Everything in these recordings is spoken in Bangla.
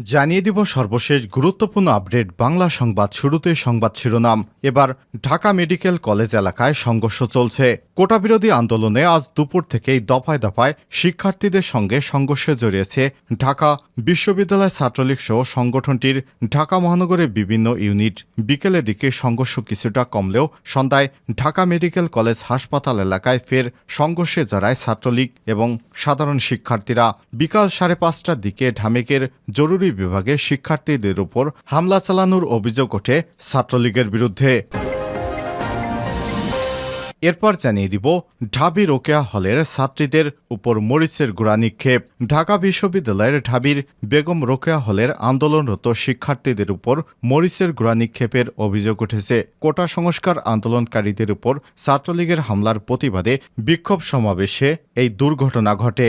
জানিয়ে দিব সর্বশেষ গুরুত্বপূর্ণ আপডেট বাংলা সংবাদ শুরুতে সংবাদ শিরোনাম। এবার ঢাকা মেডিকেল কলেজ এলাকায় সংঘর্ষ চলছে। কোটা বিরোধী আন্দোলনে আজ দুপুর থেকেই দফায় দফায় শিক্ষার্থীদের সঙ্গে সংঘর্ষে জড়িয়েছে ঢাকা বিশ্ববিদ্যালয় ছাত্রলীগ সহ সংগঠনটির ঢাকা মহানগরের বিভিন্ন ইউনিট। বিকেলের দিকে সংঘর্ষ কিছুটা কমলেও সন্ধ্যায় ঢাকা মেডিকেল কলেজ হাসপাতাল এলাকায় ফের সংঘর্ষে জড়ায় ছাত্রলীগ এবং সাধারণ শিক্ষার্থীরা। বিকাল সাড়ে পাঁচটার দিকে ঢামেকের জরুরি বিভাগে শিক্ষার্থীদের উপর হামলা চালানোর অভিযোগ ওঠে ছাত্রলীগের বিরুদ্ধে। এরপর জানিয়ে দিব, ঢাবি রোকেয়া হলের ছাত্রীদের উপর মরিচের গুড়া নিক্ষেপ। ঢাকা বিশ্ববিদ্যালয়ের ঢাবির বেগম রোকেয়া হলের আন্দোলনরত শিক্ষার্থীদের উপর মরিচের গুড়া নিক্ষেপের অভিযোগ উঠেছে। কোটা সংস্কার আন্দোলনকারীদের উপর ছাত্রলীগের হামলার প্রতিবাদে বিক্ষোভ সমাবেশে এই দুর্ঘটনা ঘটে।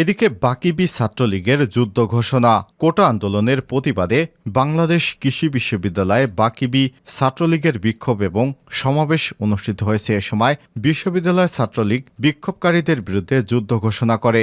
এদিকে বাকিবি ছাত্রলীগের যুদ্ধ ঘোষণা, কোটা আন্দোলনের প্রতিবাদে বাংলাদেশ কৃষি বিশ্ববিদ্যালয়ে বাকিবি ছাত্রলীগের বিক্ষোভ এবং সমাবেশ অনুষ্ঠিত হয়েছে এ সময় বিশ্ববিদ্যালয় ছাত্রলীগ বিক্ষোভকারীদের বিরুদ্ধে যুদ্ধ ঘোষণা করে।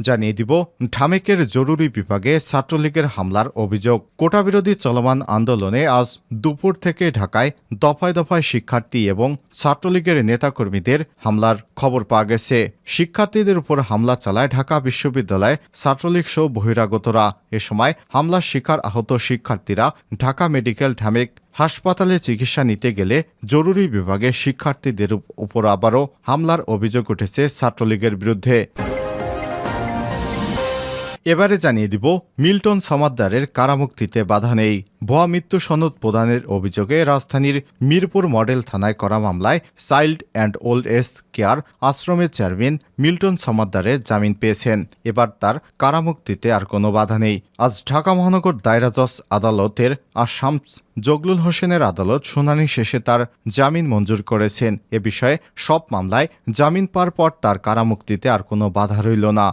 জানিয়ে দিব, ঢামেকের জরুরি বিভাগে ছাত্রলীগের হামলার অভিযোগ। কোটাবিরোধী চলমান আন্দোলনে আজ দুপুর থেকে ঢাকায় দফায় দফায় শিক্ষার্থী এবং ছাত্রলীগের নেতাকর্মীদের হামলার খবর পাওয়া গেছে। শিক্ষার্থীদের উপর হামলা চালায় ঢাকা বিশ্ববিদ্যালয় ছাত্রলীগ সহ বহিরাগতরা। এ সময় হামলার শিকার আহত শিক্ষার্থীরা ঢাকা মেডিকেল ঢামেক হাসপাতালে চিকিৎসা নিতে গেলে জরুরি বিভাগে শিক্ষার্থীদের উপর আবারও হামলার অভিযোগ উঠেছে ছাত্রলীগের বিরুদ্ধে। এবারে জানিয়ে দিব, মিল্টন সমাদ্দারের কারামুক্তিতে বাধা নেই। ভুয়া মৃত্যু সনদ প্রদানের অভিযোগে রাজধানীর মিরপুর মডেল থানায় করা মামলায় child and old age care আশ্রমের চেয়ারম্যান মিল্টন সমাদ্দারের জামিন পেয়েছেন। এবার তার কারামুক্তিতে আর কোনো বাধা নেই। আজ ঢাকা মহানগর দায়রা জজ আদালতের আসাম জগলুল হোসেনের আদালত শুনানি শেষে তার জামিন মঞ্জুর করেছেন। এ বিষয়ে সব মামলায় জামিন পাওয়ার পর তার কারামুক্তিতে আর কোনো বাধা রইল না।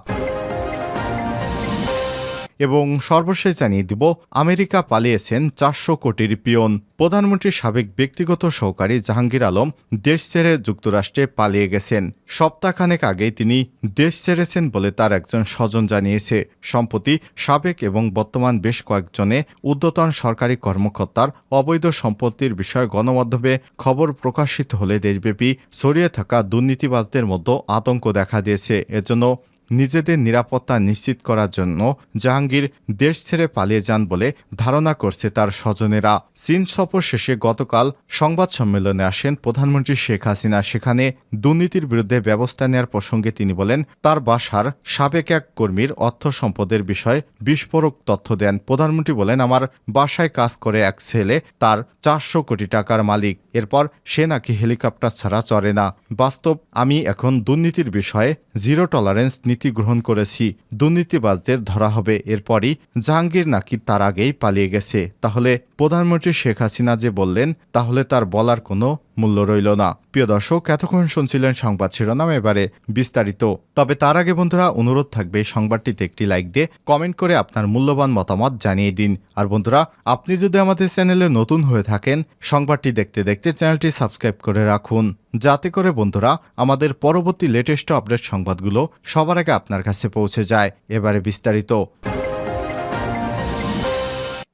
এবং সর্বশেষ জানিয়ে দিব, আমেরিকা পালিয়েছেন চারশো কোটির পিয়ন। প্রধানমন্ত্রীর সাবেক ব্যক্তিগত সহকারী জাহাঙ্গীর আলম দেশ ছেড়ে যুক্তরাষ্ট্রে পালিয়ে গেছেন। সপ্তাহখানেক আগেই তিনি দেশ ছেড়েছেন বলে তার একজন স্বজন জানিয়েছে। সম্প্রতি সাবেক এবং বর্তমান বেশ কয়েকজনে উদ্যতন সরকারি কর্মকর্তার অবৈধ সম্পত্তির বিষয়ে গণমাধ্যমে খবর প্রকাশিত হলে দেশব্যাপী ছড়িয়ে থাকা দুর্নীতিবাজদের মধ্যে আতঙ্ক দেখা দিয়েছে। এজন্য নিজেদের নিরাপত্তা নিশ্চিত করার জন্য জাহাঙ্গীর দেশ ছেড়ে পালিয়ে যান বলে ধারণা করছে তার স্বজনেরা। চীন সফর শেষে গতকাল সংবাদ সম্মেলনে আসেন প্রধানমন্ত্রী শেখ হাসিনা। সেখানে দুর্নীতির বিরুদ্ধে ব্যবস্থা নেওয়ার প্রসঙ্গে তিনি বলেন, তার বাসার সাবেক এক কর্মীর অর্থ সম্পদের বিষয়ে বিস্ফোরক তথ্য দেন। প্রধানমন্ত্রী বলেন, আমার বাসায় কাজ করে এক ছেলে, তার চারশো কোটি টাকার মালিক। এরপর সে নাকি হেলিকপ্টার ছাড়া চড়ে না। বাস্তব, আমি এখন দুর্নীতির বিষয়ে জিরো টলারেন্স নীতি গ্রহণ করেছি, দুর্নীতিবাজদের ধরা হবে। এরপরই জাহাঙ্গীর নাকি তার আগেই পালিয়ে গেছে। তাহলে প্রধানমন্ত্রী শেখ হাসিনা যে বললেন, তাহলে তার বলার কোনো মূল্য রইল না। প্রিয় দর্শক, এতক্ষণ শুনছিলেন সংবাদ শিরোনাম, এবারে বিস্তারিত। তবে তার আগে বন্ধুরা, অনুরোধ থাকবে সংবাদটিতে একটি লাইক দিয়ে কমেন্ট করে আপনার মূল্যবান মতামত জানিয়ে দিন। আর বন্ধুরা, আপনি যদি আমাদের চ্যানেলে নতুন হয়ে থাকেন, সংবাদটি দেখতে দেখতে চ্যানেলটি সাবস্ক্রাইব করে রাখুন। যাতে করে বন্ধুরা, আমাদের পরবর্তী লেটেস্ট আপডেট সংবাদগুলো সবার আপনার কাছে পৌঁছে যায়। এবারে বিস্তারিত।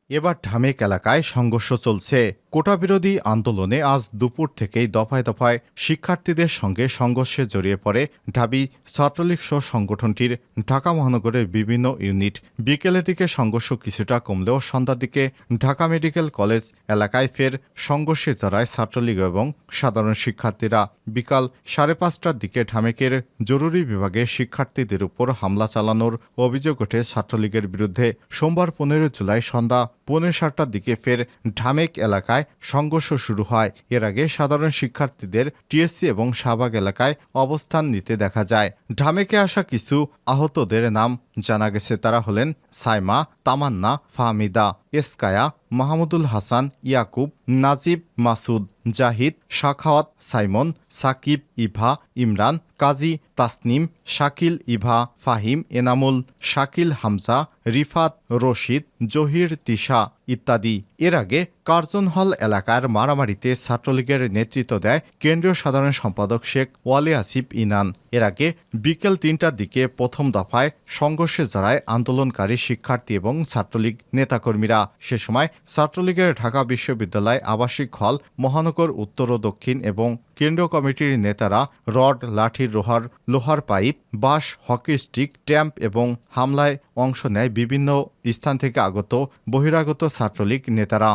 এবার ঢামেক এলাকায় সংঘর্ষ চলছে। কোটা বিরোধী আন্দোলনে আজ দুপুর থেকেই দফায় দফায় শিক্ষার্থীদের সঙ্গে সংঘর্ষে জড়িয়ে পড়ে ঢাবি ছাত্রলীগ সহ সংগঠনটির ঢাকা মহানগরের বিভিন্ন ইউনিট। বিকেলের দিকে সংঘর্ষ কিছুটা কমলেও সন্ধ্যার দিকে ঢাকা মেডিকেল কলেজ এলাকায় ফের সংঘর্ষে জড়ায় ছাত্রলীগ এবং সাধারণ শিক্ষার্থীরা। বিকাল সাড়ে পাঁচটার দিকে ঢামেকের জরুরি বিভাগে শিক্ষার্থীদের উপর হামলা চালানোর অভিযোগ ওঠে ছাত্রলীগের বিরুদ্ধে। সোমবার পনেরো জুলাই সন্ধ্যা পৌনে সাতটার দিকে ফের ঢামেক এলাকায় সংঘর্ষ শুরু হয়। এর আগে সাধারণ শিক্ষার্থীদের টিএসসি এবং শাহবাগ এলাকায় অবস্থান নিতে দেখা যায়। ঢামেকে আসা কিছু আহতদের নাম জানা গেছে তারা হলেন সাইমা, তামান্না, ফাহমিদা, এসকায়া, মাহমুদুল হাসান, ইয়াকুব, নাজিব, মাসুদ, জাহিদ, শাখাওয়াত, সাইমন, সাকিব, ইভা, ইমরান, কাজী, তাসনিম, শাকিল, ইভা, ফাহিম, এনামুল, শাকিল হামজা, রিফাত, রশিদ, জহির, তিশা। ইত্যাদি। এর আগে কার্জন হল এলাকার মারামারিতে ছাত্রলীগের নেতৃত্ব দেয় কেন্দ্রীয় সাধারণ সম্পাদক শেখ ওয়ালি আসিফ ইনান। এর আগে বিকেল তিনটার দিকে প্রথম দফায় সংঘর্ষে জড়ায় আন্দোলনকারী শিক্ষার্থী এবং ছাত্রলীগ নেতাকর্মীরা। সে সময় ছাত্রলীগের ঢাকা বিশ্ববিদ্যালয় আবাসিক হল মহানগর উত্তর ও দক্ষিণ এবং কেন্দ্রীয় কমিটির নেতারা রড লাঠির লোহার লোহার পাইপ, বাঁশ, হকি স্টিক, ট্যাম্প এবং হামলায় অংশ নেয় বিভিন্ন স্থান থেকে আগত বহিরাগত ছাত্রলীগ নেতারা।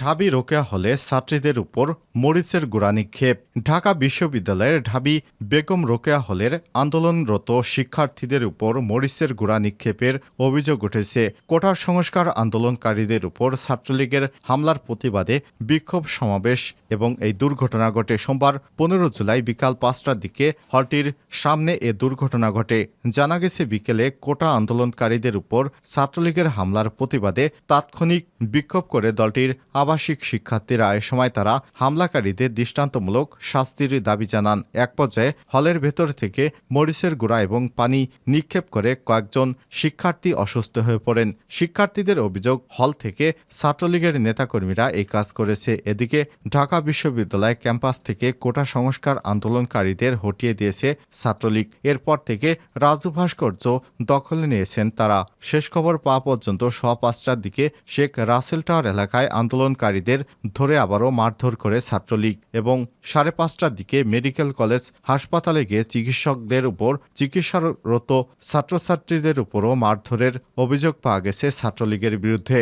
ঢাবি রোকেয়া হলে ছাত্রীদের উপর মরিচের গোড়া নিক্ষেপ। ঢাকা বিশ্ববিদ্যালয়ের ঢাবি বেগম রোকেয়া হলের আন্দোলনরত শিক্ষার্থীদের উপর মরিচের গোড়া নিক্ষেপের অভিযোগ উঠেছে। কোটা সংস্কার আন্দোলনকারীদের উপর ছাত্রলীগের হামলার প্রতিবাদে বিক্ষোভ সমাবেশ এবং এই দুর্ঘটনা ঘটে সোমবার পনেরো জুলাই বিকাল পাঁচটার দিকে হলটির সামনে এ দুর্ঘটনা ঘটে। জানা গেছে, বিকেলে কোটা আন্দোলনকারীদের উপর ছাত্রলীগের হামলার প্রতিবাদে তাৎক্ষণিক বিক্ষোভ করে দলটির আবাসিক শিক্ষার্থীরা এ সময় তারা হামলাকারীদের দৃষ্টান্তমূলক শাস্তির দাবি জানান। এক পর্যায়ে হলের ভেতর থেকে মরিচের গুঁড়া এবং পানি নিক্ষেপ করে কয়েকজন শিক্ষার্থী অসুস্থ হয়ে পড়েন। শিক্ষার্থীদের অভিযোগ, হল থেকে ছাত্রলীগের নেতাকর্মীরা এই কাজ করেছে। এদিকে ঢাকা বিশ্ববিদ্যালয় ক্যাম্পাস থেকে কোটা সংস্কার আন্দোলনকারীদের হটিয়ে দিয়েছে ছাত্রলীগ। এরপর থেকে রাজু ভাস্কর্য দখলে নিয়েছেন তারা। শেষ খবর পাওয়া পর্যন্ত সোয়া পাঁচটার দিকে শেখ রাসেল টাওয়ার এলাকায় আন্দোলনকারীদের ধরে আবারও মারধর করে ছাত্রলীগ এবং সাড়ে পাঁচটার দিকে মেডিকেল কলেজ, হাসপাতালে গিয়ে চিকিৎসকদের উপর চিকিৎসারত ছাত্রছাত্রীদের উপরও মারধরের অভিযোগ পাওয়া গেছে ছাত্রলীগের বিরুদ্ধে।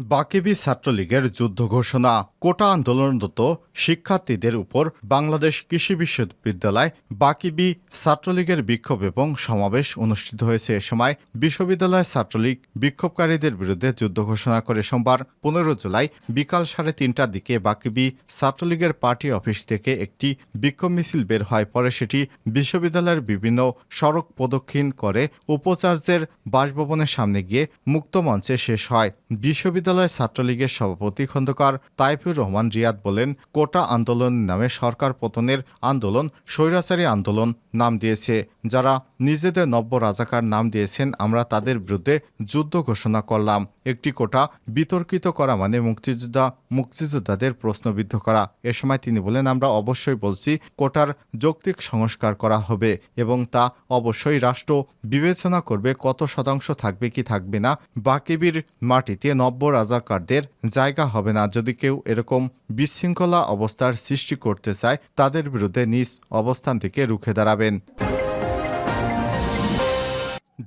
বাকিবি ছাত্রলীগের যুদ্ধ ঘোষণা, কোটা আন্দোলনরত শিক্ষার্থীদের উপর বাংলাদেশ কৃষি বিশ্ববিদ্যালয় বাকিবি ছাত্রলীগের বিক্ষোভ এবং সমাবেশ অনুষ্ঠিত হয়েছে। এ সময় বিশ্ববিদ্যালয় ছাত্রলীগ বিক্ষোভকারীদের বিরুদ্ধে যুদ্ধ ঘোষণা করে সোমবার পনেরো জুলাই বিকাল সাড়ে তিনটার দিকে বাকিবি ছাত্রলীগের পার্টি অফিস থেকে একটি বিক্ষোভ মিছিল বের হয়। পরে সেটি বিশ্ববিদ্যালয়ের বিভিন্ন সড়ক প্রদক্ষিণ করে উপাচার্যের বাসভবনের সামনে গিয়ে মুক্ত মঞ্চে শেষ হয়। বিশ্ববিদ্যালয় ছাত্রলীগের সভাপতি খন্দকার তাইফুর রহমান রিয়াদ বলেন, কোটা আন্দোলন নামে সরকার পতনের আন্দোলন স্বৈরাচারী আন্দোলন নাম দিয়েছে। যারা নিজেদের নব্য রাজাকার নাম দিয়েছেন, আমরা তাদের বিরুদ্ধে যুদ্ধ ঘোষণা করলাম। একটি কোটা বিতর্কিত করা মানে মুক্তিযোদ্ধা, মুক্তিযোদ্ধাদের প্রশ্নবিদ্ধ করা। এ সময় তিনি বলেন, আমরা অবশ্যই বলছি, কোটার যৌক্তিক সংস্কার করা হবে এবং তা অবশ্যই রাষ্ট্র বিবেচনা করবে কত শতাংশ থাকবে কি থাকবে না। বাকিবির মাটিতে নব্য রাজাকারদের জায়গা হবে না। যদি কেউ এরকম বিশৃঙ্খলা অবস্থার সৃষ্টি করতে চায়, তাদের বিরুদ্ধে নিজ অবস্থান থেকে রুখে দাঁড়াবেন।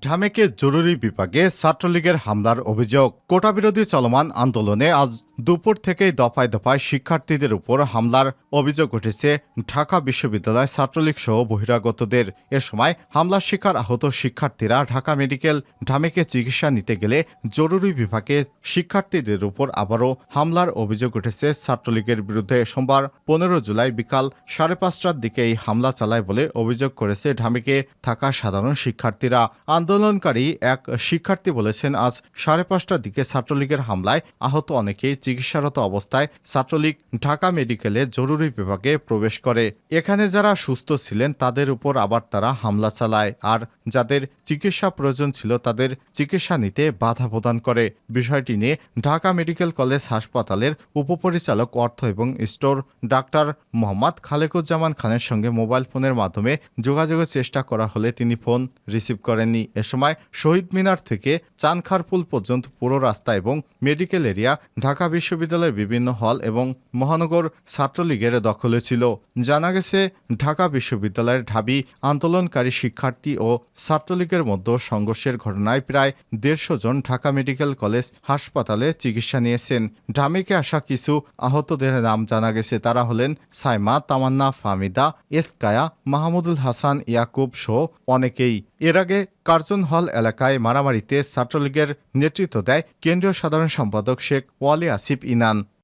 ঢামেকে জরুরি বিভাগে ছাত্রলীগের হামলার অভিযোগ। কোটাবিরোধী চলমান আন্দোলনে আজ দুপুর থেকেই দফায় দফায় শিক্ষার্থীদের উপর হামলার অভিযোগ উঠেছে ঢাকা বিশ্ববিদ্যালয় ছাত্রলীগ সহ বহিরাগতদের। এ সময় হামলার শিকার আহত শিক্ষার্থীরা ঢাকা মেডিকেল ঢামেকে চিকিৎসা নিতে গেলে জরুরি বিভাগে শিক্ষার্থীদের উপর আবারও হামলার অভিযোগ উঠেছে ছাত্রলীগের বিরুদ্ধে। সোমবার পনেরো জুলাই বিকাল সাড়ে পাঁচটার দিকে এই হামলা চালায় বলে অভিযোগ করেছে ঢামেকে থাকা সাধারণ শিক্ষার্থীরা। আন্দোলনকারী এক শিক্ষার্থী বলেছেন, আজ সাড়ে পাঁচটার দিকে ছাত্রলীগের হামলায় আহত অনেকেই চিকিৎসারত অবস্থায় ছাত্রলীগ ঢাকা মেডিকেলে জরুরি বিভাগে প্রবেশ করে। এখানে যারা সুস্থ ছিলেন, তাদের উপর আবার তারা হামলা চালায়। আর যাদের চিকিৎসা প্রয়োজন ছিল, তাদের চিকিৎসা নিতে বাধা প্রদান করে। বিষয়টি নিয়ে ঢাকা মেডিকেল কলেজ হাসপাতালের উপপরিচালক, অর্থ এবং স্টোর ডাক্তার মোহাম্মদ খালেকুজ্জামান খানের সঙ্গে মোবাইল ফোনের মাধ্যমে যোগাযোগের চেষ্টা করা হলে তিনি ফোন রিসিভ করেননি। এ সময় শহীদ মিনার থেকে চানখারপুল পর্যন্ত পুরো রাস্তা এবং মেডিকেল এরিয়া ঢাকা বিশ্ববিদ্যালয়ের বিভিন্ন হল এবং মহানগর ছাত্রলীগের দখলে ছিল। জানা গেছে, ঢাকা বিশ্ববিদ্যালয়ের ঢাবি আন্দোলনকারী শিক্ষার্থী ও ছাত্রলীগের মধ্যে সংঘর্ষের ঘটনায় প্রায় দেড়শো জন ঢাকা মেডিকেল কলেজ হাসপাতালে চিকিৎসা নিয়েছেন। ঢামেকে আসা কিছু আহতদের নাম জানা গেছে। তারা হলেন সাইমা, তামান্না ফামিদা এসকায়া, মাহমুদুল হাসান, ইয়াকুব সহ অনেকেই। এর আগে কার্জন হল এলাকায় মারামারিতে ছাত্রলীগের নেতৃত্ব দেয় কেন্দ্রীয় সাধারণ সম্পাদক শেখ ওয়ালি আসিফ ইনান